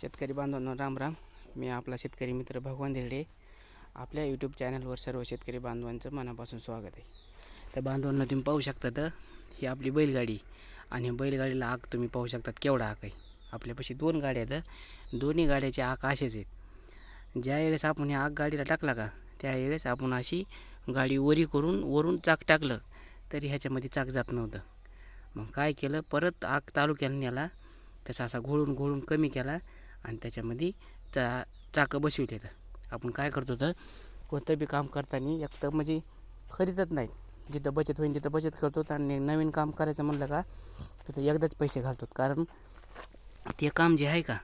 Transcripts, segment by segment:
शेतकरी बांधवांनो राम राम. मी आपला शेतकरी मित्र भगवान धिरडे. आपल्या यूट्यूब चॅनलवर सर्व शेतकरी बांधवांचं मनापासून स्वागत आहे. तर बांधवांना तुम्ही पाहू शकतात तर ही आपली बैलगाडी आणि बैलगाडीला आग तुम्ही पाहू शकतात. केवढा आग आहे? आपल्यापाशी दोन गाड्या आहेत दोन्ही गाड्याचे आग असेच आहेत. ज्या वेळेस आपण ह्या आग गाडीला टाकला का त्यावेळेस आपण अशी गाडी वरी करून वरून चाक टाकलं तरी ह्याच्यामध्ये चाक जात नव्हतं. मग काय केलं? परत आग तालुक्याला नेला. त्याचा असा घोळून घोळून कमी केला. आणि त्याच्यामध्ये चा चाकं बसविले तर आपण काय करतो तर कोणतं बी काम करताना एक तर म्हणजे खरीदत नाही जिथं बचत होईल तिथं बचत करतो आणि नवीन काम करायचं म्हणलं का तिथं एकदाच पैसे घालतो. कारण ते काम जे आहे का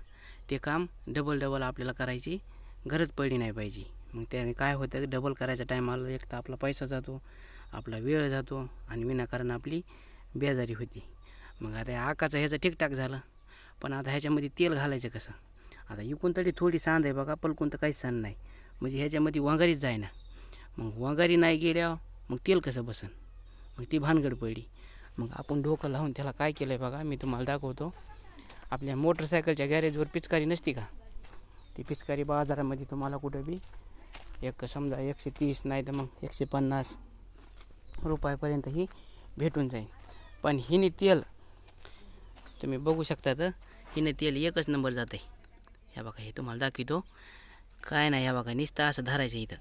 ते काम डबल डबल आपल्याला करायची गरज पडली नाही पाहिजे. मग त्याने काय होतं डबल करायच्या टायमाला एक तर आपला पैसा जातो आपला वेळ जातो आणि विनाकारण आपली बेजारी होती. मग आता आकाचं ह्याचं ठीकठाक झालं. पण आता ह्याच्यामध्ये तेल घालायचं कसं? आता इकून तरी थोडी सांद आहे बघा पलकून तर काहीच सांद नाही. म्हणजे ह्याच्यामध्ये वांगारीच जायना मग वांगारी नाही गेल्यावर मग तेल कसं बसन? मग ती भानगड पडली. मग आपण डोकं लावून त्याला काय केलं आहे बघा मी तुम्हाला दाखवतो. आपल्या मोटरसायकलच्या गॅरेजवर पिचकारी नसती का? ती पिचकारी बाजारामध्ये तुम्हाला कुठं बी एक समजा एकशे तीस नाही तर मग एकशे पन्नास रुपयापर्यंत ही भेटून जाईल. पण हिने तेल तुम्ही बघू शकता तर हिने तेल एकच नंबर जाते ह्या बघा हे तुम्हाला दाखवतो. काय नाही ह्या बघा नुसतं असं धरायचं इथं.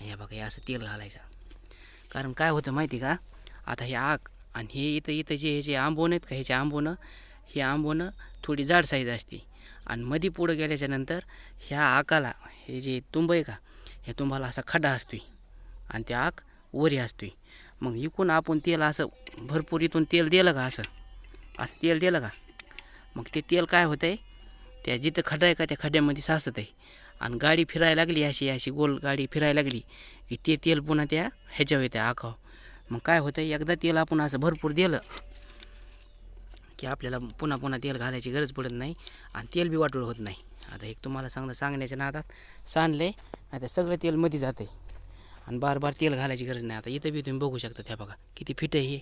ह्या बघा हे असं तेल घालायचं. कारण काय होतं माहिती का? आता हे आग आणि हे इथं इथं जे हे जे आंबोन आहेत का ह्याचे आंबोनं हे आंबोनं थोडी जाड साईज असते. आणि मधी पुढं गेल्याच्यानंतर ह्या आकाला हे जे तुंब आहे का हे तुंबाला असा खड्डा असतोय. आणि ते आग वरी असतोय. मग इकून आपण तेल असं भरपूर इथून तेल दिलं का असं? असं तेल दिलं का? मग ते तेल काय होतं आहे त्या जिथं खड्डा आहे का त्या खड्ड्यामध्ये साचत आहे आणि गाडी फिरायला लागली अशी अशी गोल गाडी फिरायला लागली की ते तेल पुन्हा त्या ह्याच्यावर येते आखाव मग काय होतं एकदा तेल आपण असं भरपूर दिलं की आपल्याला पुन्हा पुन्हा तेल घालायची गरज पडत नाही आणि तेल बी वाटोळ होत नाही. आता एक तुम्हाला सांगता सांगण्याच्या नादात सांडले नाही तर सगळं तेल मध्ये जाते आणि बार बार तेल घालायची गरज नाही. आता इथं बी तुम्ही बघू शकता त्या बघा किती फिट आहे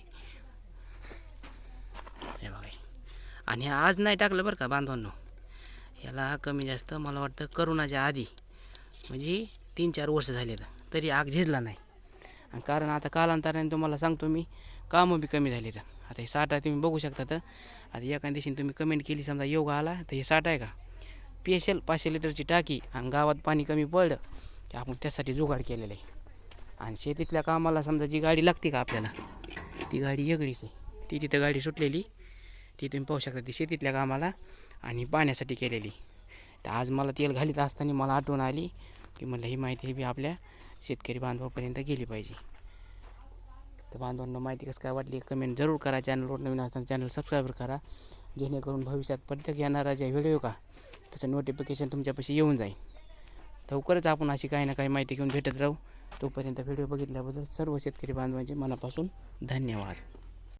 हे बघा हे. आणि हे आज नाही टाकलं बरं का बांधवांनो. याला कमी जास्त मला वाटतं करोनाच्या आधी म्हणजे तीन चार वर्ष झाले तरी आग झिजला नाही. आणि कारण आता कालांतराने तुम्हाला सांगतो मी कामं बी कमी झाली तर आता हे साठा तुम्ही बघू शकता तर आता एका दिवशी तुम्ही कमेंट केली समजा योगा आला तर हे साठ आहे का? पी एस एल पाचशे लिटरची टाकी आणि गावात पाणी कमी पडलं की आपण त्यासाठी जुगाड केलेलं आहे. आणि शेतीतल्या कामाला समजा जी गाडी लागते का आपल्याला ती गाडी वेगळीच आहे. ती तिथं गाडी सुटलेली ती तुम्ही पाहू शकता ती शेतीतल्या कामाला आणि पाण्यासाठी केलेली. तर आज मला तेल घालीत असताना मला आठवण आली. की म्हटलं ही माहिती बी आपल्या शेतकरी बांधवापर्यंत गेली पाहिजे. तर बांधवांना माहिती कसं काय वाटली कमेंट जरूर करा. चॅनलवर नवीन असताना चॅनल सबस्क्राईब करा. जेणेकरून भविष्यात प्रत्येक येणारा जे व्हिडिओ का त्याचं नोटिफिकेशन तुमच्यापाशी येऊन जाईल. लवकरच आपण अशी काही ना काही माहिती घेऊन भेटत राहू. तोपर्यंत व्हिडिओ बघितल्याबद्दल सर्व शेतकरी बांधवांचे मनापासून धन्यवाद.